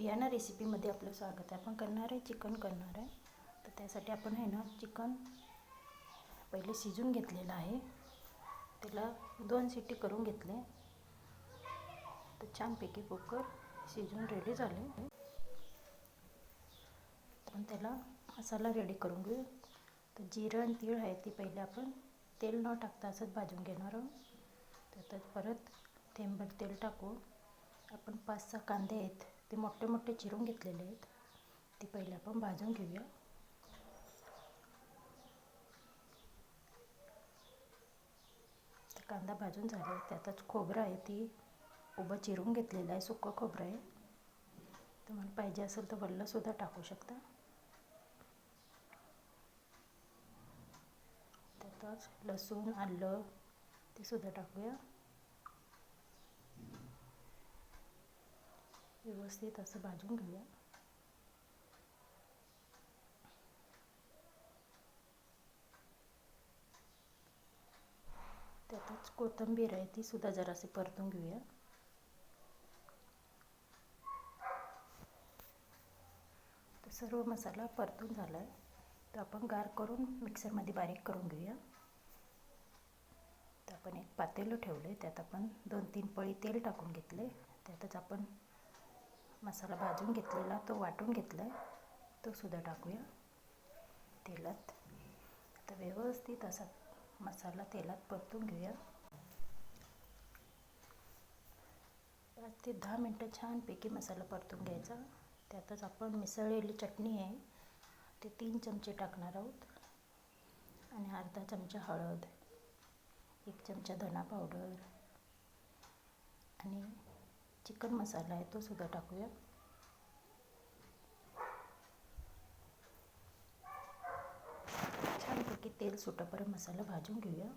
Vienna रेसिपीमध्ये आपलं स्वागत आहे. आपण करणार आहे चिकन करणार आहे. तर त्यासाठी आपण आहे ना चिकन पहिले शिजून घेतलेलं आहे. त्याला दोन सिटी करून घेतले. तर छानपैकी कुकर शिजून रेडी झाले. आपण त्याला मसाला रेडी करून घेऊ. तर जिरं आणि तीळ आहे ती पहिले आपण तेल न टाकता असंच भाजून घेणार आहोत. त्यात परत थेंबर तेल टाकू आपण पाच सहा कांदे आहेत ते मोठे मोठे चिरून घेतलेले आहेत. ते पहिले आपण भाजून घेऊया. कांदा भाजून झाला. त्यातच खोबरं आहे ती उभं चिरून घेतलेलं आहे सुकं खोबरं आहे. तुम्हाला पाहिजे असेल तर वल्लंसुद्धा टाकू शकता. त्यातच लसूण आलं ते सुद्धा टाकूया. व्यवस्थित असं भाजून घेऊया. त्यातच कोथिंबीर आहे ती सुद्धा जराशी परतून घेऊया. तर सर्व मसाला परतून झाला आहे तर आपण गार करून मिक्सरमध्ये बारीक करून घेऊया. तर आपण एक पातेलं ठेवलं आहे त्यात आपण दोन तीन पळी तेल टाकून घेतले त्यातच आपण मसाला भाजून घेतलेला तो वाटून घेतला आहे तो सुद्धा टाकूया तेलात. आता व्यवस्थित असा मसाला तेलात परतून घेऊया. पाच ते दहा मिनटं छानपैकी मसाला परतून घ्यायचा. त्यातच आपण मिसळलेली चटणी आहे ते तीन चमचे टाकणार आहोत. आणि अर्धा चमचा हळद एक चमचा धना पावडर आणि चिकन मसाला आहे तो सुद्धा टाकूया. छानपैकी तेल सुटंपर्यंत मसाला भाजून घेऊया.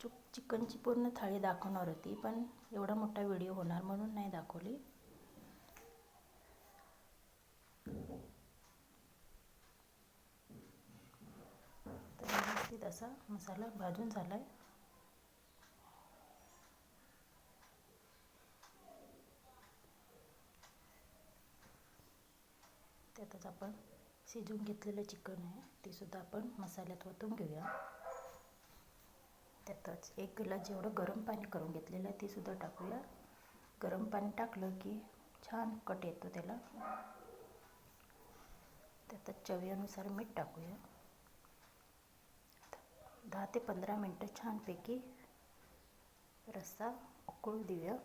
चुक चिकनची पूर्ण थाळी दाखवणार होती पण एवढा मोठा व्हिडिओ होणार म्हणून नाही दाखवली तर व्यवस्थित असा मसाला भाजून झाला आहे त्यातच आपण शिजवून घेतलेलं चिकन आहे ते सुद्धा आपण मसाल्यात ओतून घेऊया. त्यातच एक ग्लास जेवढं गरम पाणी करून घेतलेलं आहे ते सुद्धा टाकूया. गरम पाणी टाकलं की छान कट येतो त्याला. त्यातच चवीनुसार मीठ टाकूया. दहा ते पंधरा मिनटं छानपैकी रस्सा उकळू देऊया.